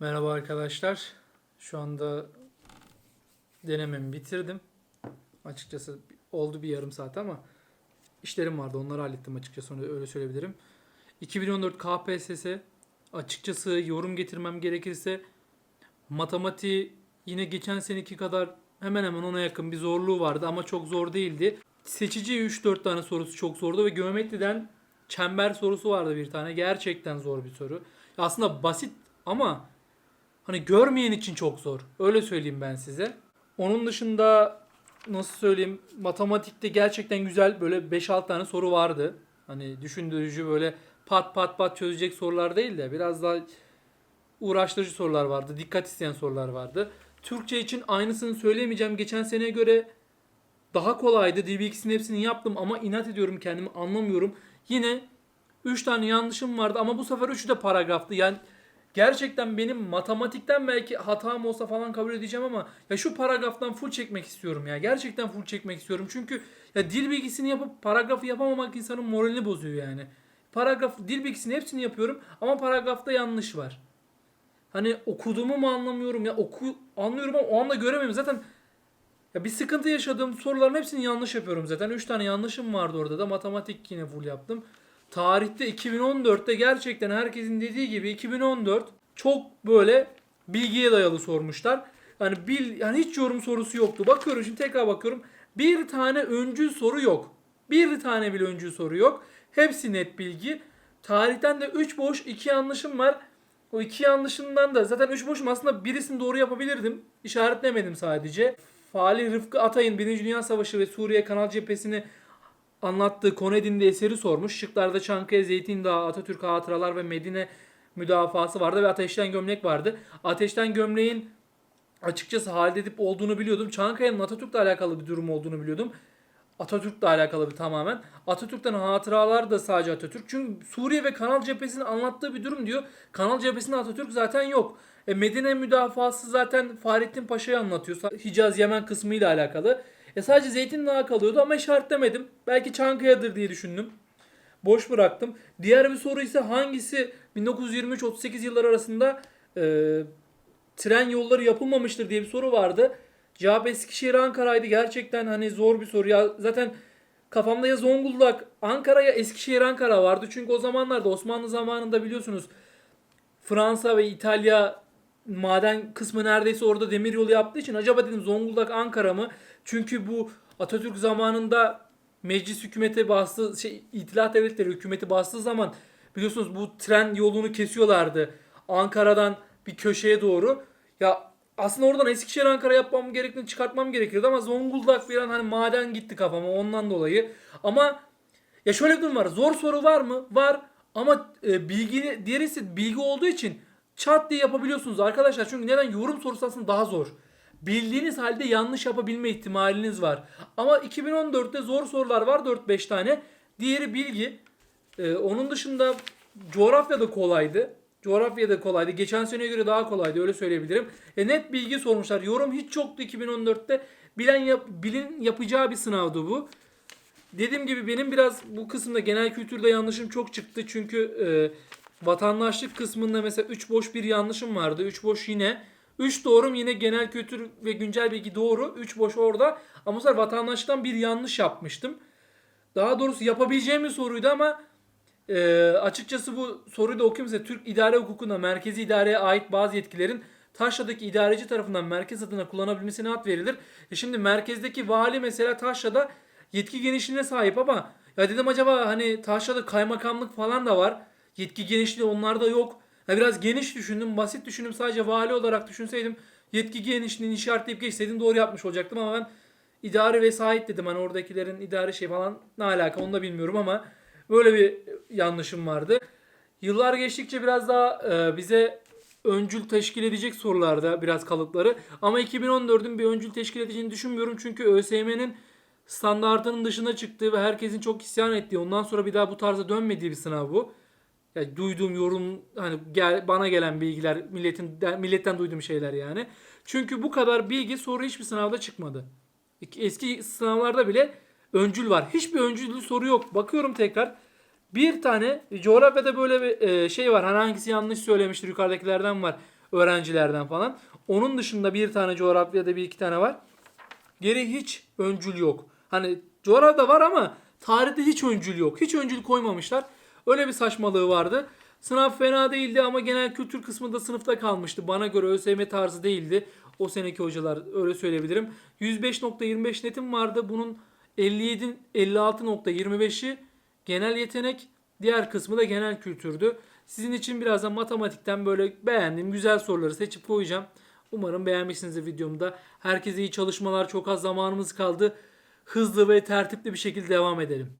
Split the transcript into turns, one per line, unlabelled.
Merhaba arkadaşlar. Şu anda denememi bitirdim. Açıkçası oldu bir yarım saat ama işlerim vardı. Onları hallettim açıkçası onu öyle söyleyebilirim. 2014 KPSS açıkçası yorum getirmem gerekirse matematiği yine geçen seneki kadar hemen hemen ona yakın bir zorluğu vardı ama çok zor değildi. Seçici 3-4 tane sorusu çok zordu ve geometriden çember sorusu vardı bir tane. Gerçekten zor bir soru. Aslında basit ama hani görmeyen için çok zor. Öyle söyleyeyim ben size. Onun dışında nasıl söyleyeyim matematikte gerçekten güzel böyle 5-6 tane soru vardı. Hani düşündürücü böyle pat pat pat çözecek sorular değil de biraz daha uğraştırıcı sorular vardı. Dikkat isteyen sorular vardı. Türkçe için aynısını söyleyemeyeceğim. Geçen seneye göre daha kolaydı. Dil bilgisinin hepsini yaptım ama inat ediyorum kendimi anlamıyorum. Yine 3 tane yanlışım vardı ama bu sefer 3'ü de paragraftı. Yani gerçekten benim matematikten belki hatam olsa falan kabul edeceğim ama ya şu paragraftan full çekmek istiyorum ya. Gerçekten full çekmek istiyorum. Çünkü ya dil bilgisini yapıp paragrafı yapamamak insanın moralini bozuyor yani. Paragraf dil bilgisini hepsini yapıyorum ama paragrafta yanlış var. Hani okuduğumu mu anlamıyorum ya oku anlıyorum ama o anda göremiyorum. Zaten ya bir sıkıntı yaşadığım soruların hepsini yanlış yapıyorum zaten. 3 tane yanlışım vardı orada da. Matematik yine full yaptım. Tarihte 2014'te gerçekten herkesin dediği gibi 2014 çok böyle bilgiye dayalı sormuşlar. Yani bil yani hiç yorum sorusu yoktu. Bakıyorum şimdi tekrar bakıyorum. Bir tane öncül soru yok. Bir tane bile öncül soru yok. Hepsi net bilgi. Tarihten de 3 boş 2 yanlışım var. O iki yanlışından da zaten 3 boşum aslında birisini doğru yapabilirdim. İşaretlemedim sadece. Fali Rıfkı Atay'ın 1. Dünya Savaşı ve Suriye Kanal Cephesini anlattığı Konedin'de eseri sormuş. Şıklarda Çankaya, Zeytindağ, Atatürk Hatıralar ve Medine müdafası vardı ve Ateşten Gömlek vardı. Ateşten Gömleğin açıkçası Halide Edip olduğunu biliyordum. Çankaya'nın Atatürk'le alakalı bir durum olduğunu biliyordum. Atatürk'le alakalı bir tamamen. Atatürk'ten hatıralar da sadece Atatürk. Çünkü Suriye ve Kanal Cephesi'nin anlattığı bir durum diyor. Kanal Cephesi'nde Atatürk zaten yok. E, Medine müdafası zaten Fahrettin Paşa'yı anlatıyor. Hicaz Yemen kısmı ile alakalı. E sadece Zeytindağı kalıyordu ama işaretlemedim. Belki Çankaya'dır diye düşündüm. Boş bıraktım. Diğer bir soru ise hangisi 1923-38 yılları arasında e, tren yolları yapılmamıştır diye bir soru vardı. Cevap Eskişehir Ankara'ydı. Gerçekten hani zor bir soru. Ya zaten kafamda ya Zonguldak, Ankara ya Eskişehir Ankara vardı. Çünkü o zamanlarda Osmanlı zamanında biliyorsunuz Fransa ve İtalya maden kısmı neredeyse orada demiryolu yaptığı için acaba dedim Zonguldak Ankara mı? Çünkü bu Atatürk zamanında meclis hükümeti bastı şey İtilaf devletleri hükümeti bastığı zaman biliyorsunuz bu tren yolunu kesiyorlardı. Ankara'dan bir köşeye doğru. Ya aslında oradan Eskişehir Ankara yapmam gerektiğini çıkartmam gerekirdi ama Zonguldak bir an hani maden gitti kafama ondan dolayı. Ama ya şöyle bir durum var. Zor soru var mı? Var. Ama e, bilgi diğeri ise bilgi olduğu için çat diye yapabiliyorsunuz arkadaşlar. Çünkü neden? Yorum sorusu aslında daha zor. Bildiğiniz halde yanlış yapabilme ihtimaliniz var. Ama 2014'te zor sorular var 4-5 tane. Diğeri bilgi. E, onun dışında coğrafya da kolaydı. Coğrafya da kolaydı. Geçen seneye göre daha kolaydı öyle söyleyebilirim. E, net bilgi sormuşlar. Yorum hiç yoktu 2014'te. Bilen yap, bilin yapacağı bir sınavdı bu. Dediğim gibi benim biraz bu kısımda genel kültürde yanlışım çok çıktı. Çünkü e, vatandaşlık kısmında mesela 3 boş bir yanlışım vardı. 3 boş yine. 3 doğrum yine genel kültür ve güncel bilgi doğru. 3 boş orada. Ama bu sefer vatandaşlıktan bir yanlış yapmıştım. Daha doğrusu yapabileceğim bir soruydu ama e, açıkçası bu soruyu da okuyayım size. Türk idare hukukunda merkezi idareye ait bazı yetkilerin Taşra'daki idareci tarafından merkez adına kullanabilmesine ad verilir. E şimdi merkezdeki vali mesela Taşra'da yetki genişliğine sahip ama ya dedim acaba hani Taşra'da kaymakamlık falan da var. Yetki genişliği onlarda yok. Ya biraz geniş düşündüm, basit düşündüm. Sadece vali olarak düşünseydim yetki genişliğini işaretleyip geçseydim doğru yapmış olacaktım ama ben idari vesayet dedim. Hani oradakilerin idari şey falan ne alaka onu da bilmiyorum ama böyle bir yanlışım vardı. Yıllar geçtikçe biraz daha e, bize öncül teşkil edecek sorularda biraz kalıpları. Ama 2014'ün bir öncül teşkil edeceğini düşünmüyorum. Çünkü ÖSYM'nin standartının dışına çıktığı ve herkesin çok isyan ettiği, ondan sonra bir daha bu tarza dönmediği bir sınav bu. Yani duyduğum yorum hani gel, bana gelen bilgiler, milletin milletten duyduğum şeyler yani. Çünkü bu kadar bilgi soru hiçbir sınavda çıkmadı. Eski sınavlarda bile öncül var. Hiçbir öncüllü soru yok. Bakıyorum tekrar. Bir tane coğrafyada böyle bir e, şey var. Hani hangisi yanlış söylemiştir yukarıdakilerden var. öğrencilerden falan. Onun dışında bir tane coğrafyada bir iki tane var. Geri hiç öncül yok. Hani coğrafyada var ama tarihte hiç öncül yok. Hiç öncül koymamışlar. Öyle bir saçmalığı vardı. Sınav fena değildi ama genel kültür kısmında sınıfta kalmıştı. Bana göre ÖSYM tarzı değildi. O seneki hocalar öyle söyleyebilirim. 105.25 netim vardı. Bunun 57 56.25'i genel yetenek, diğer kısmı da genel kültürdü. Sizin için birazdan matematikten böyle beğendiğim güzel soruları seçip koyacağım. Umarım beğenmişsinizdir videomda. Herkese iyi çalışmalar. Çok az zamanımız kaldı. Hızlı ve tertipli bir şekilde devam edelim.